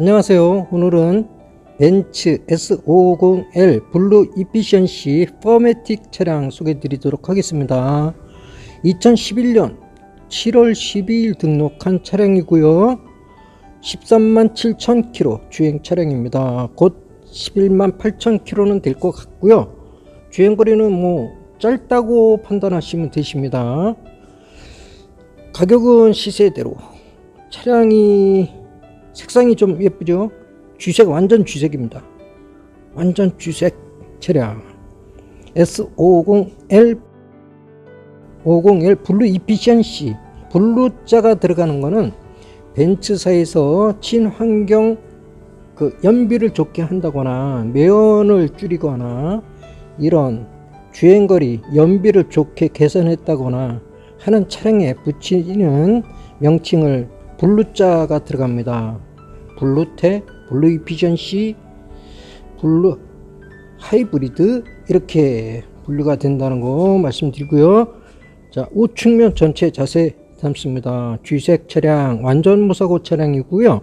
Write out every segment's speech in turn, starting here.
안녕하세요. 오늘은 벤츠 S550L 블루 이피션시 포매틱 차량 소개해 드리도록 하겠습니다. 2011년 7월 12일 등록한 차량이고요. 13만 7천 킬로 주행 차량입니다. 곧 11만 8천 킬로는 될 것 같고요. 주행거리는 뭐 짧다고 판단하시면 되십니다. 가격은 시세대로 차량이 색상이 좀 예쁘죠? 주색 완전 주색입니다. 완전 주색 차량 S550L 50L 블루 이피션시 블루자가 들어가는 거는 벤츠사에서 친환경 그 연비를 좋게 한다거나 매연을 줄이거나 이런 주행거리 연비를 좋게 개선했다거나 하는 차량에 붙이는 명칭을 블루자가 들어갑니다. 블루테, 블루 이피션시, 블루 하이브리드 이렇게 분류가 된다는 거 말씀드리고요. 자, 우측면 전체 자세 담습니다. G색 차량 완전 무사고 차량이고요.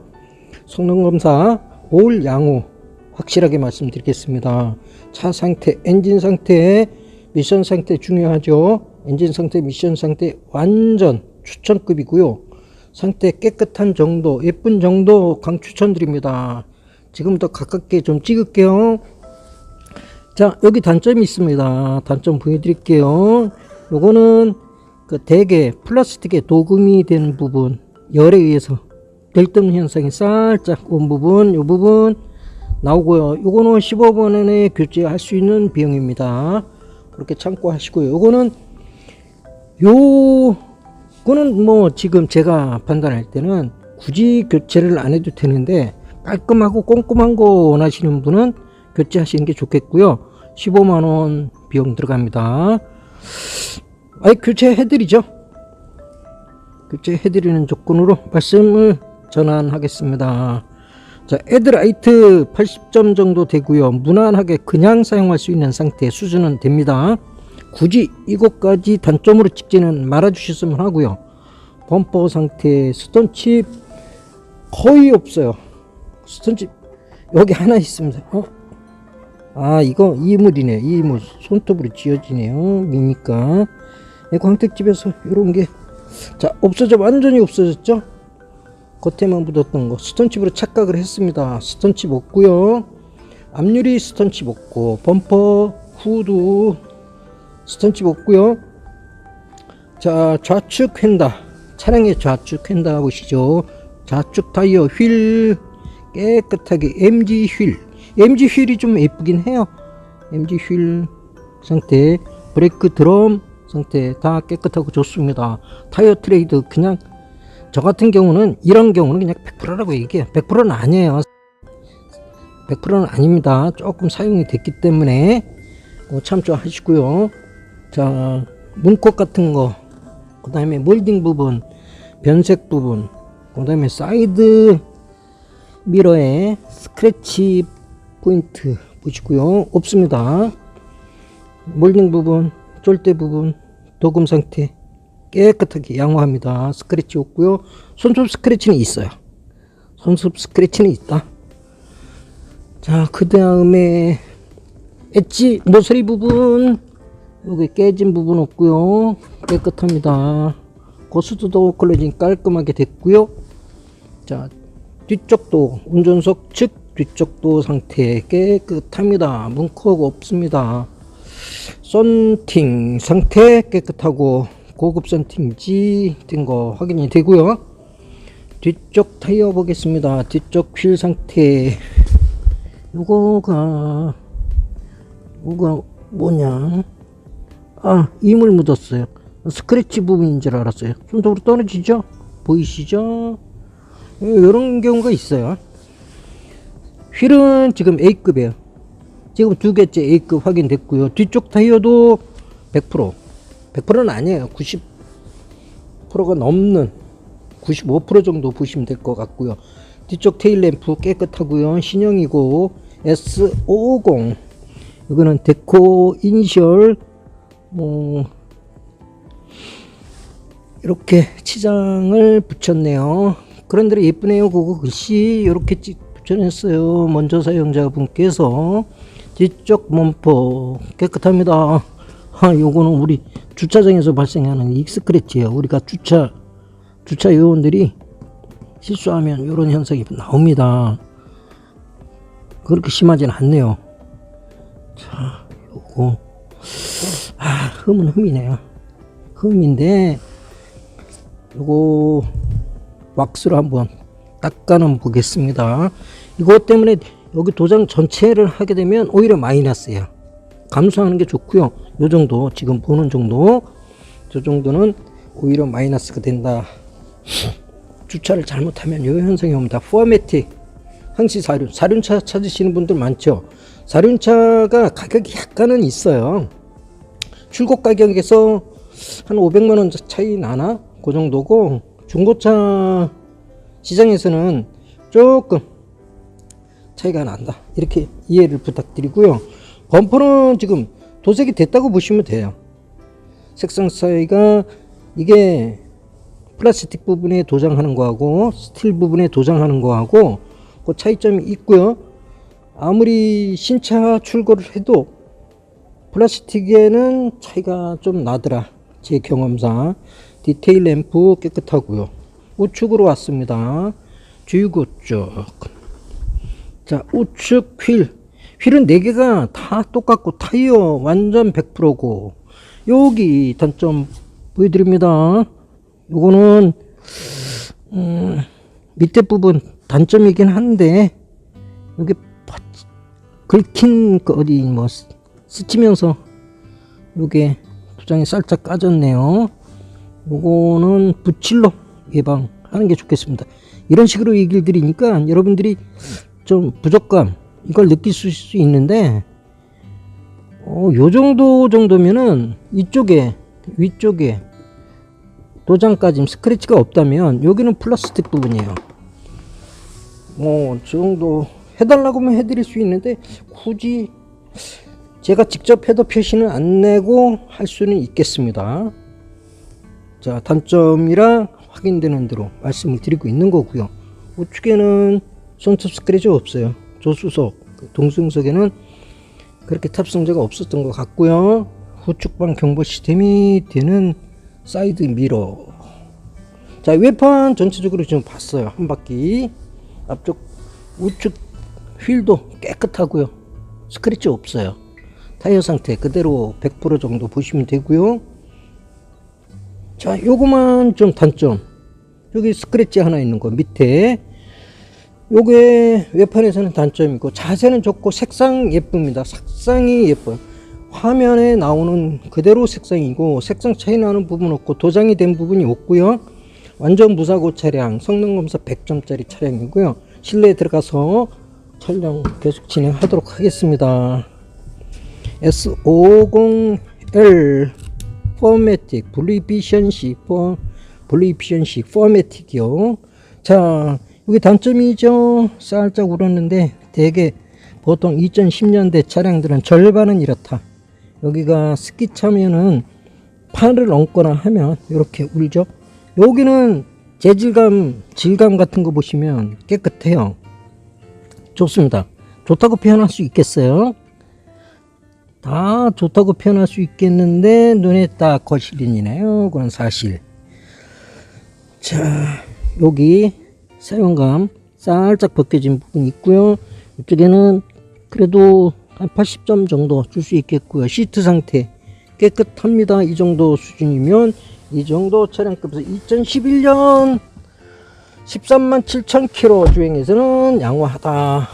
성능 검사 올 양호 확실하게 말씀드리겠습니다. 차 상태, 엔진 상태, 미션 상태 중요하죠. 엔진 상태, 미션 상태 완전 추천급이고요. 상태 깨끗한 정도, 예쁜 정도 강 추천드립니다. 지금부터 가깝게 좀 찍을게요. 자, 여기 단점이 있습니다. 단점 보여드릴게요. 요거는 그 대개 플라스틱에 도금이 되는 부분, 열에 의해서 들뜬 현상이 살짝 온 부분, 요 부분 나오고요. 요거는 15분 안에 교체할 수 있는 비용입니다. 그렇게 참고하시고요. 요거는 요 그거는 뭐 지금 제가 판단할 때는 굳이 교체를 안 해도 되는데 깔끔하고 꼼꼼한 거 원하시는 분은 교체하시는 게 좋겠고요. 15만 원 비용 들어갑니다. 아이 교체해드리죠. 교체해드리는 조건으로 말씀을 전환하겠습니다. 자, 헤드라이트 80점 정도 되고요. 무난하게 그냥 사용할 수 있는 상태 수준은 됩니다. 굳이 이것까지 단점으로 찍지는 말아주셨으면 하고요. 범퍼 상태 스톤칩 거의 없어요. 스톤칩 여기 하나 있습니다. 어? 아 이거 이물이네. 이물 손톱으로 지어지네요. 미니까 광택집에서 이런 게 자 없어져 완전히 없어졌죠. 겉에만 묻었던 거 스톤칩으로 착각을 했습니다. 스톤칩 없고요. 앞유리 스톤칩 없고 범퍼 후드 스턴칩 없고요. 자 좌측 휀다 차량의 좌측 휀다 보시죠. 좌측 타이어 휠 깨끗하게 MG 휠 MG 휠이 좀 예쁘긴 해요. MG 휠 상태 브레이크 드럼 상태 다 깨끗하고 좋습니다. 타이어 트레이드 그냥 저 같은 경우는 이런 경우는 그냥 100%라고 얘기해요. 100%는 아니에요. 100%는 아닙니다. 조금 사용이 됐기 때문에 참조하시고요. 자, 문콕 같은 거, 그 다음에 몰딩 부분, 변색 부분, 그 다음에 사이드 미러에 스크래치 포인트 보시고요. 없습니다. 몰딩 부분, 쫄대 부분, 도금 상태 깨끗하게 양호합니다. 스크래치 없고요. 손톱 스크래치는 있어요. 손톱 스크래치는 있다. 자, 그 다음에 엣지 모서리 부분 여기 깨진 부분 없고요. 깨끗합니다. 고스트도 클로징 깔끔하게 됐고요. 자, 뒤쪽도 운전석 측 뒤쪽도 상태 깨끗합니다. 문콕 없습니다. 썬팅 상태 깨끗하고 고급 썬팅지 된 거 확인이 되고요. 뒤쪽 타이어 보겠습니다. 뒤쪽 휠 상태 요거가 요거 뭐냐 아 이물 묻었어요. 스크래치 부분인 줄 알았어요. 손톱으로 떨어지죠? 보이시죠? 이런 경우가 있어요. 휠은 지금 A급이에요. 지금 두 개째 A급 확인됐고요. 뒤쪽 타이어도 100% 100%는 아니에요. 90%가 넘는 95% 정도 보시면 될 것 같고요. 뒤쪽 테일램프 깨끗하고요. 신형이고 S550 이거는 데코 이니셜 뭐 이렇게 치장을 붙였네요. 그런데 예쁘네요. 그거 글씨 이렇게 추천했어요. 먼저 사용자분께서 뒤쪽 몸포 깨끗합니다. 아, 요거는 우리 주차장에서 발생하는 익스크래치예요. 우리가 주차 주차 요원들이 실수하면 이런 현상이 나옵니다. 그렇게 심하진 않네요. 자, 요거 아, 흠은 흠이네요. 흠인데 요거 왁스로 한번 닦아는 보겠습니다. 이것 때문에 여기 도장 전체를 하게 되면 오히려 마이너스예요. 감소하는 게 좋고요. 요 정도 지금 보는 정도 저 정도는 오히려 마이너스가 된다. 주차를 잘못하면 요 현상이 옵니다. 포매틱 항시 사륜 사륜차 찾으시는 분들 많죠. 사륜차가 가격이 약간은 있어요. 출고 가격에서 한 500만 원 차이 나나? 그 정도고 중고차 시장에서는 조금 차이가 난다. 이렇게 이해를 부탁드리고요. 범퍼는 지금 도색이 됐다고 보시면 돼요. 색상 차이가 이게 플라스틱 부분에 도장하는 거하고 스틸 부분에 도장하는 거하고 그 차이점이 있고요. 아무리 신차 출고를 해도 플라스틱에는 차이가 좀 나더라. 제 경험상. 디테일 램프 깨끗하고요. 우측으로 왔습니다. 주유구 쪽자 우측 휠. 휠은 4개가 다 똑같고 타이어 완전 100%고. 여기 단점 보여드립니다. 요거는 음, 밑에 부분 단점이긴 한데 여기 파- 긁힌 거 어디 뭐 스- 스치면서 요게 도장이 살짝 까졌네요. 요거는 붓질로 예방하는 게 좋겠습니다. 이런 식으로 얘기를 드리니까 여러분들이 좀 부족감 이걸 느낄 수 있는데 어, 요 정도 정도면은 이쪽에 위쪽에 도장까지 스크래치가 없다면 여기는 플라스틱 부분이에요. 뭐, 저 정도 해달라고 하면 해드릴 수 있는데, 굳이 제가 직접 해도 표시는 안 내고 할 수는 있겠습니다. 자, 단점이라 확인되는 대로 말씀을 드리고 있는 거고요. 우측에는 손톱 스크래치 없어요. 조수석, 그 동승석에는 그렇게 탑승자가 없었던 것 같고요. 후측방 경보 시스템이 되는 사이드 미러. 자, 외판 전체적으로 좀 봤어요. 한 바퀴. 앞쪽 우측 휠도 깨끗하고요. 스크래치 없어요. 타이어 상태 그대로 100% 정도 보시면 되고요. 자, 요거만 좀 단점. 여기 스크래치 하나 있는 거 밑에 요게 외판에서는 단점이고 자세는 좋고 색상 예쁩니다. 색상이 예뻐요. 화면에 나오는 그대로 색상이고 색상 차이 나는 부분 없고 도장이 된 부분이 없고요. 완전 무사고 차량 성능 검사 100점짜리 차량이고요. 실내에 들어가서 촬영 계속 진행하도록 하겠습니다. S50L 포매틱 블루이피션시 포 블루이피션시 포매틱이요. 자, 여기 단점이죠. 살짝 울었는데 대개 보통 2010년대 차량들은 절반은 이렇다. 여기가 스키 차면은 팔을 얹거나 하면 이렇게 울죠. 여기는 재질감, 질감 같은 거 보시면 깨끗해요. 좋습니다. 좋다고 표현할 수 있겠어요? 다 좋다고 표현할 수 있겠는데 눈에 딱 거실인이네요. 그건 사실. 자, 여기 사용감 살짝 벗겨진 부분이 있고요. 이쪽에는 그래도 한 80점 정도 줄 수 있겠고요. 시트 상태 깨끗합니다. 이 정도 수준이면 이 정도 차량급에서 2011년 13만 7천 킬로 주행에서는 양호하다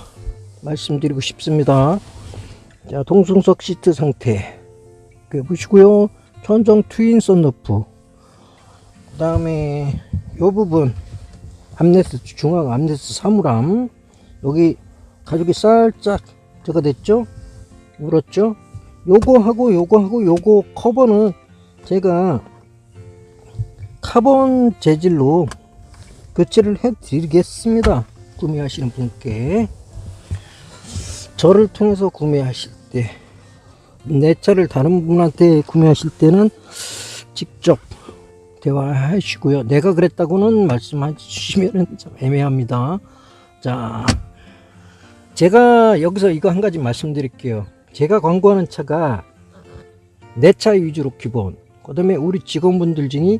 말씀드리고 싶습니다. 자, 동승석 시트 상태 그 보시고요. 천정 트윈 썬루프 그 다음에 요 부분 암레스 중앙 암레스 사물함 여기 가죽이 살짝 저거 됐죠? 울었죠? 요거 하고 요거 하고 요거 커버는 제가 카본 재질로 교체를 해 드리겠습니다. 구매하시는 분께 저를 통해서 구매하실 때 내 차를 다른 분한테 구매하실 때는 직접 대화하시고요. 내가 그랬다고는 말씀해 주시면 좀 애매합니다. 자, 제가 여기서 이거 한 가지 말씀드릴게요. 제가 광고하는 차가 내 차 위주로 기본. 그 다음에 우리 직원분들 중에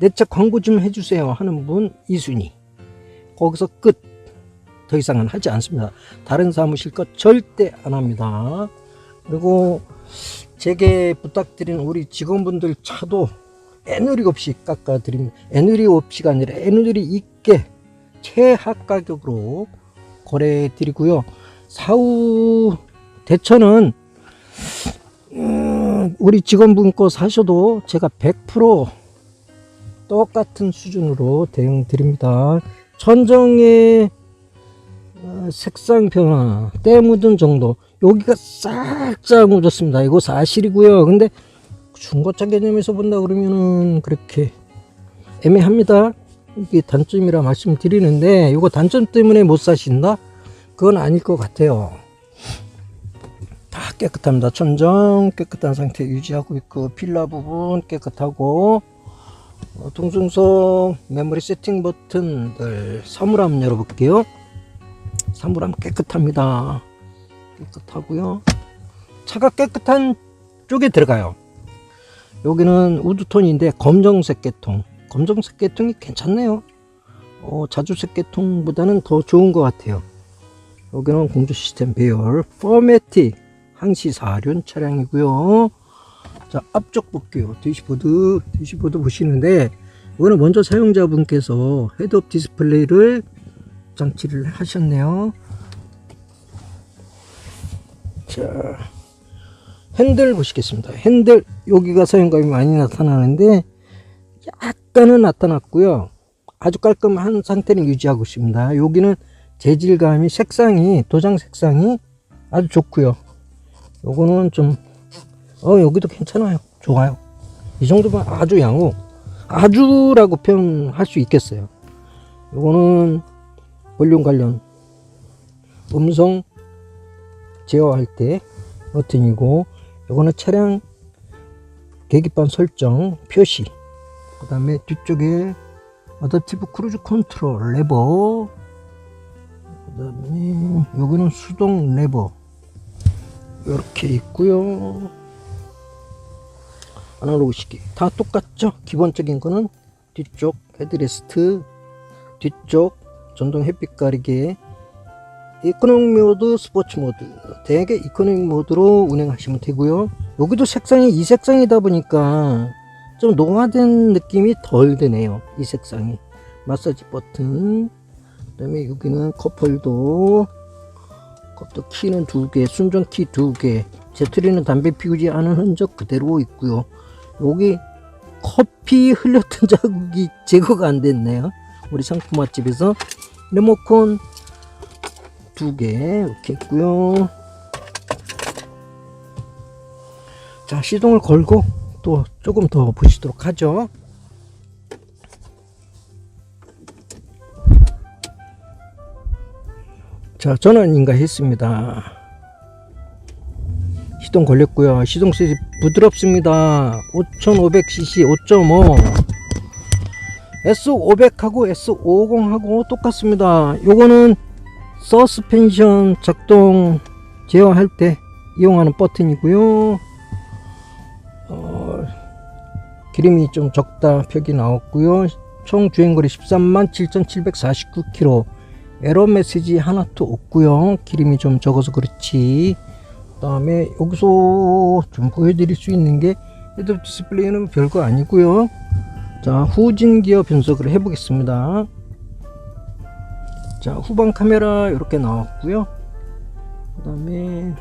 내 차 광고 좀 해주세요 하는 분 이순희. 거기서 끝. 더 이상은 하지 않습니다. 다른 사무실 것 절대 안 합니다. 그리고 제게 부탁드린 우리 직원분들 차도 애누리 없이 깎아 드립니다. 애누리 없이가 아니라 애누리 있게 최하 가격으로 거래해 드리고요. 사후 대처는 음, 우리 직원분 거 사셔도 제가 100% 똑같은 수준으로 대응 드립니다. 천정의 어, 색상 변화, 때 묻은 정도, 여기가 살짝 묻었습니다. 이거 사실이고요. 근데 중고차 개념에서 본다 그러면은 그렇게 애매합니다. 이게 단점이라 말씀드리는데 이거 단점 때문에 못 사신다? 그건 아닐 것 같아요. 다 깨끗합니다. 천정 깨끗한 상태 유지하고 있고 필라 부분 깨끗하고 어, 동승석 메모리 세팅 버튼들 사물함 열어볼게요. 사물함 깨끗합니다. 깨끗하고요. 차가 깨끗한 쪽에 들어가요. 여기는 우드톤인데 검정색 계통. 검정색 계통이 괜찮네요. 어, 자주색 계통보다는 더 좋은 것 같아요. 여기는 공조 시스템 배열 포매틱 항시 4륜 차량이고요. 자 앞쪽 볼게요. 대시보드 대시보드 보시는데 이거는 먼저 사용자분께서 헤드업 디스플레이를 장치를 하셨네요. 자 핸들 보시겠습니다. 핸들 여기가 사용감이 많이 나타나는데 약간은 나타났고요. 아주 깔끔한 상태는 유지하고 있습니다. 여기는 재질감이 색상이 도장 색상이 아주 좋고요. 요거는 좀 어 여기도 괜찮아요. 좋아요. 이 정도면 아주 양호. 아주라고 표현할 수 있겠어요. 요거는 볼륨 관련 음성 제어할 때 버튼이고 요거는 차량 계기판 설정 표시 그 다음에 뒤쪽에 어댑티브 크루즈 컨트롤 레버 그 다음에 여기는 수동 레버 이렇게 있고요. 아날로그 시계 다 똑같죠? 기본적인 거는 뒤쪽 헤드레스트 뒤쪽 전동 햇빛 가리개 이코노믹 모드 스포츠 모드 대개 이코노믹 모드로 운행하시면 되고요. 여기도 색상이 이 색상이다 보니까 좀 노화된 느낌이 덜 드네요 이 색상이. 마사지 버튼 그 다음에 여기는 컵홀더 컵도 키는 두개 순정키 두개 제트리는 담배 피우지 않은 흔적 그대로 있고요. 여기 커피 흘렸던 자국이 제거가 안 됐네요 우리 상품 맛집에서 리모컨 두 개 이렇게 있고요. 자 시동을 걸고 또 조금 더 보시도록 하죠. 자 전원 인가 했습니다. 시동 걸렸고요. 시동 셋이 부드럽습니다. 5500cc 5.5 S500하고 S50하고 똑같습니다. 요거는 서스펜션 작동 제어할 때 이용하는 버튼이고요. 어, 기름이 좀 적다 표기 나왔고요. 총 주행거리 13만 7749km 에러 메시지 하나도 없고요. 기름이 좀 적어서 그렇지. 그 다음에 여기서 좀 보여드릴 수 있는 게 헤드 디스플레이는 별거 아니고요 자 후진 기어 변속을 해 보겠습니다. 자 후방 카메라 이렇게 나왔고요. 그 다음에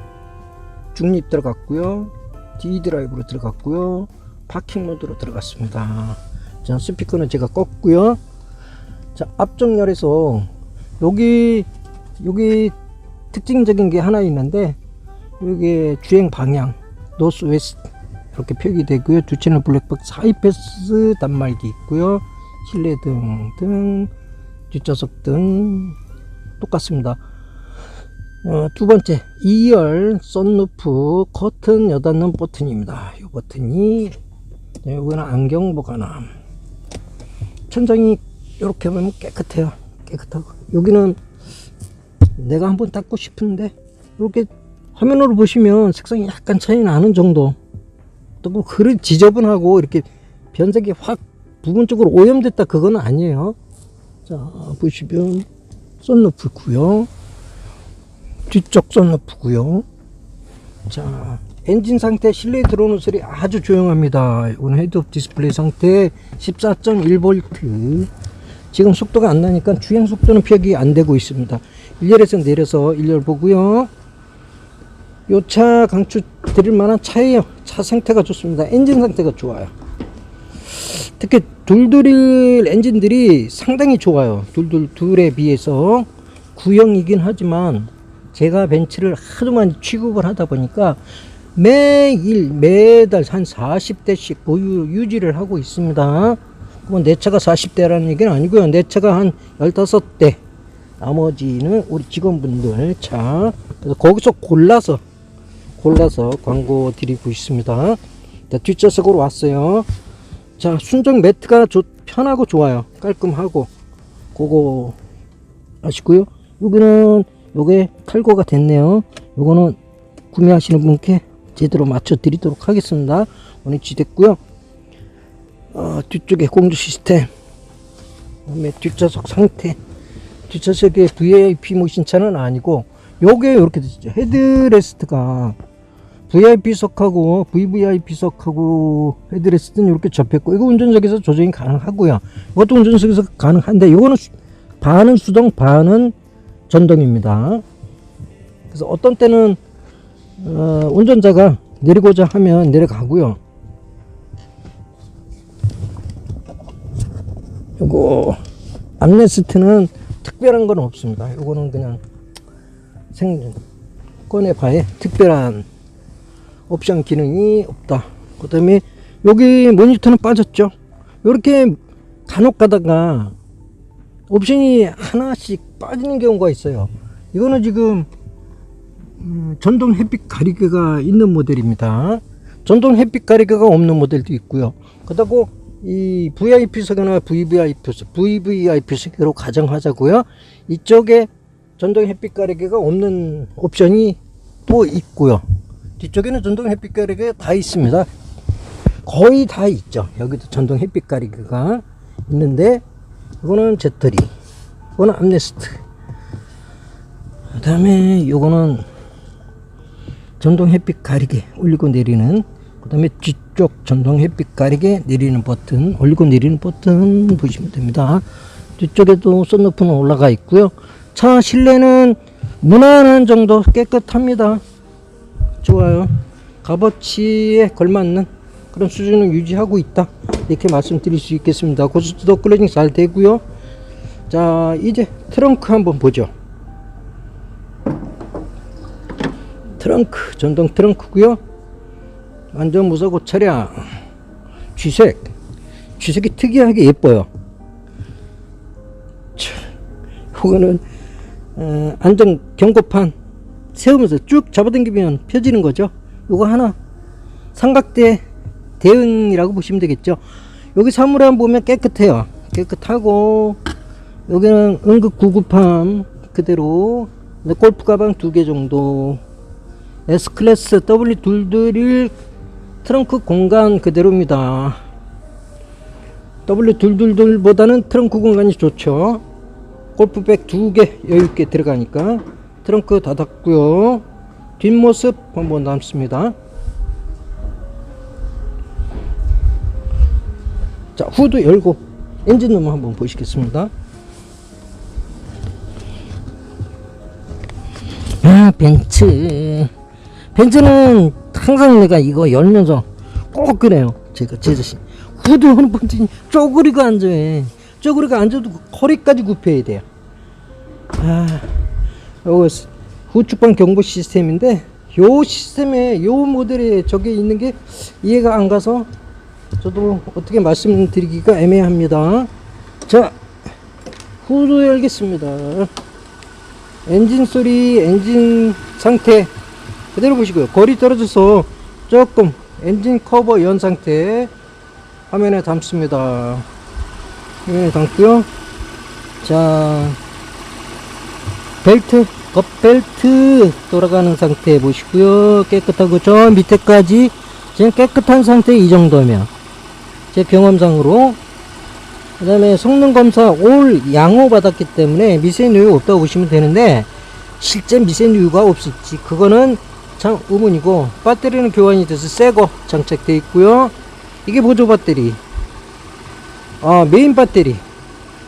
중립 들어갔고요. D 드라이브로 들어갔고요. 파킹 모드로 들어갔습니다. 자 스피커는 제가 껐고요. 자 앞쪽열에서 여기 여기 특징적인 게 하나 있는데 여기 주행 방향 노스 웨스트 이렇게 표기되고요. 두 채널 블랙박스 하이패스 단말기 있고요. 실내 등 등 뒷좌석 등 똑같습니다. 어, 두 번째 2열 썬루프 커튼 여닫는 버튼입니다. 이 버튼이 네, 여기는 안경 보관함 천장이 이렇게 보면 깨끗해요. 깨끗하고. 여기는 내가 한번 닦고 싶은데 이렇게 화면으로 보시면 색상이 약간 차이 나는 정도 또뭐 그리 지저분하고 이렇게 변색이 확 부분적으로 오염됐다 그건 아니에요. 자 보시면 썬루프고요. 뒤쪽 썬루프고요. 자 엔진 상태 실내에 들어오는 소리 아주 조용합니다. 이건 헤드업 디스플레이 상태 14.1V 지금 속도가 안 나니까 주행 속도는 표기 안 되고 있습니다. 1열에서 내려서 1열 보고요 요차 강추 드릴 만한 차예요 차 상태가 좋습니다 엔진 상태가 좋아요 특히 둘둘일 엔진들이 상당히 좋아요 둘둘 둘에 비해서 구형이긴 하지만 제가 벤츠를 하도 많이 취급을 하다 보니까 매일 매달 한 40대씩 보유 유지를 하고 있습니다. 그건 내 차가 40대라는 얘기는 아니고요. 내 차가 한 15대. 나머지는 우리 직원분들 차. 그래서 거기서 골라서 골라서 광고 드리고 있습니다. 자, 뒷좌석으로 왔어요. 자, 순정 매트가 좋, 편하고 좋아요. 깔끔하고. 그거 아시고요. 여기는 요게 탈거가 됐네요. 요거는 구매하시는 분께 제대로 맞춰 드리도록 하겠습니다. 원위치 됐고요. 어, 뒤쪽에 공조 시스템, 그다음에 뒷좌석 상태, 뒷좌석에 VIP 모신 차는 아니고 요게 이렇게 되죠. 헤드레스트가 VIP석하고 VVIP석하고 헤드레스트는 이렇게 접혔고 이거 운전석에서 조정이 가능하고요. 이것도 운전석에서 가능한데 이거는 수- 반은 수동 반은 전동입니다. 그래서 어떤 때는 어, 운전자가 내리고자 하면 내려가고요. 요거 암레스트는 특별한 건 없습니다. 요거는 그냥 생 꺼내봐야 특별한 옵션 기능이 없다. 그 다음에 여기 모니터는 빠졌죠. 요렇게 간혹 가다가 옵션이 하나씩 빠지는 경우가 있어요. 이거는 지금 음, 전동 햇빛 가리개가 있는 모델입니다. 전동 햇빛 가리개가 없는 모델도 있고요. 그렇다고 이 VIP석이나 VVIP석, VVIP석으로 가정하자고요. 이쪽에 전동 햇빛 가리개가 없는 옵션이 또 있고요. 뒤쪽에는 전동 햇빛 가리개가 다 있습니다. 거의 다 있죠. 여기도 전동 햇빛 가리개가 있는데 이거는 제터리, 이거는 암레스트. 그 다음에 요거는 전동 햇빛 가리개 올리고 내리는 그 다음에 뒤쪽 전동 햇빛 가리개 내리는 버튼 올리고 내리는 버튼 보시면 됩니다. 뒤쪽에도 썬루프는 올라가 있고요. 차 실내는 무난한 정도 깨끗합니다. 좋아요. 값어치에 걸맞는 그런 수준을 유지하고 있다. 이렇게 말씀드릴 수 있겠습니다. 고스트도 클로징 잘 되고요. 자, 이제 트렁크 한번 보죠. 트렁크, 전동 트렁크고요. 완전 무사고 차량. 쥐색. 쥐색이 특이하게 예뻐요. 차, 이거는 어, 안전 경고판 세우면서 쭉 잡아당기면 펴지는 거죠. 이거 하나 삼각대 대응이라고 보시면 되겠죠. 여기 사물함 보면 깨끗해요. 깨끗하고 여기는 응급 구급함 그대로 골프 가방 두 개 정도 S클래스 W 둘둘일 트렁크 공간 그대로입니다. W 둘둘둘보다는 트렁크 공간이 좋죠. 골프백 두 개 여유있게 들어가니까 트렁크 닫았고요. 뒷모습 한번 남습니다. 자 후드 열고 엔진룸 한번 보시겠습니다. 아 벤츠 벤츠는 항상 내가 이거 열면서 꼭 그래요 제가 제 자신 후드 하는 분들이 쪼그리고 앉아요 쪼그리고 앉아도 허리까지 굽혀야 돼요 아 요거 후축방 경보 시스템인데 요 시스템에 요 모델에 저게 있는 게 이해가 안 가서 저도 어떻게 말씀드리기가 애매합니다 자 후드 열겠습니다 엔진 소리, 엔진 상태 그대로 보시고요. 거리 떨어져서 조금 엔진 커버 연 상태 화면에 담습니다. 화면에 담고요. 자, 벨트 겉벨트 돌아가는 상태 보시고요. 깨끗하고 저 밑에까지 지금 깨끗한 상태 이 정도면 제 경험상으로. 그 다음에 성능 검사 올 양호 받았기 때문에 미세누유 없다고 보시면 되는데 실제 미세누유가 없을지 그거는 참 의문이고 배터리는 교환이 돼서 새거 장착되어 있고요. 이게 보조 배터리. 아 메인 배터리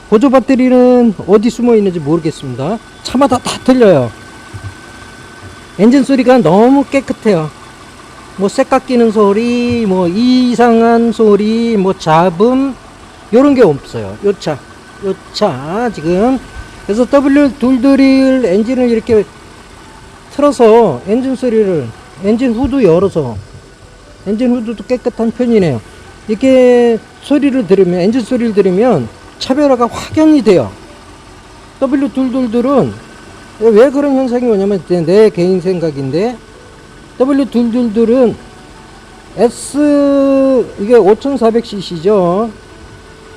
보조 배터리는 어디 숨어 있는지 모르겠습니다. 차마다 다 틀려요. 엔진 소리가 너무 깨끗해요. 뭐 쇠깎 끼는 소리 뭐 이상한 소리 뭐 잡음 요런 게 없어요. 요 차 요 차 지금. 그래서 W 둘둘일 엔진을 이렇게 틀어서 엔진 소리를 엔진 후드 열어서 엔진 후드도 깨끗한 편이네요. 이렇게 소리를 들으면 엔진 소리를 들으면 차별화가 확연히 돼요. W 둘둘들은 왜 그런 현상이 오냐면 내 개인 생각인데 W 둘둘들은 S 이게 5400cc죠.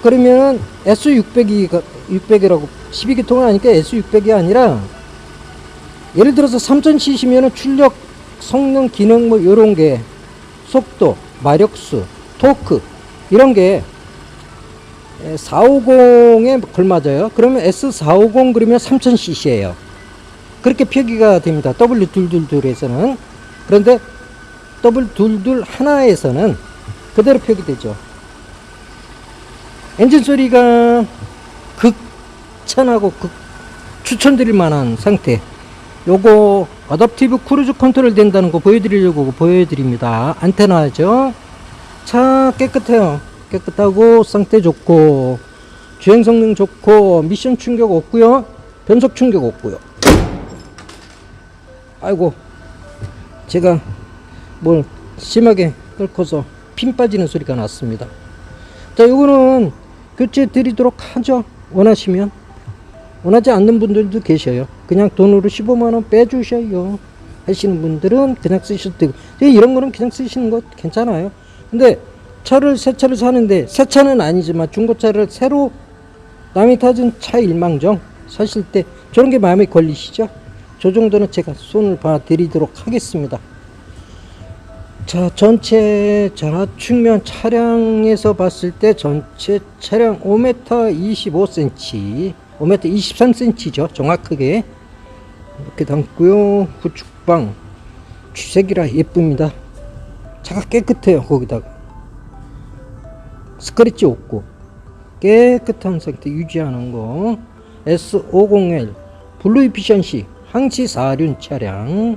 그러면 S600이 600이라고 12기통은 아니까 S600이 아니라 예를 들어서 3000cc면은 출력 성능 기능 뭐 요런 게 속도 마력수 토크 이런 게 450에 걸맞아요. 그러면 S450 그러면 3000cc예요. 그렇게 표기가 됩니다. W222에서는. 그런데 W22 하나에서는 그대로 표기되죠. 엔진 소리가 극찬하고 극 추천드릴 만한 상태. 요거 어댑티브 크루즈 컨트롤 된다는 거 보여드리려고 보여드립니다. 안테나죠? 차 깨끗해요 깨끗하고 상태 좋고 주행 성능 좋고 미션 충격 없고요. 변속 충격 없고요. 아이고 제가 뭘 심하게 끓고서 핀 빠지는 소리가 났습니다. 자 요거는 교체 드리도록 하죠. 원하시면. 원하지 않는 분들도 계셔요. 그냥 돈으로 15만원 빼주셔요. 하시는 분들은 그냥 쓰셔도 되고 이런 거는 그냥 쓰시는 거 괜찮아요. 근데 차를 새 차를 사는데 새 차는 아니지만 중고차를 새로 남이 타준 차 일망정. 사실 때 저런 게 마음에 걸리시죠? 저 정도는 제가 손을 봐 드리도록 하겠습니다. 자 전체 좌측면 차량에서 봤을 때 전체 차량 5m 25cm 5m 23cm죠 정확하게. 이렇게 담고요. 후축방. 주색이라 예쁩니다. 차가 깨끗해요 거기다가 스크래치 없고 깨끗한 상태 유지하는 거 S50L 블루 이피션시 항시 4륜 차량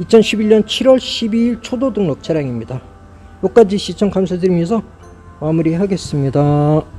2011년 7월 12일 초도 등록 차량입니다. 여기까지 시청 감사드리면서 마무리하겠습니다.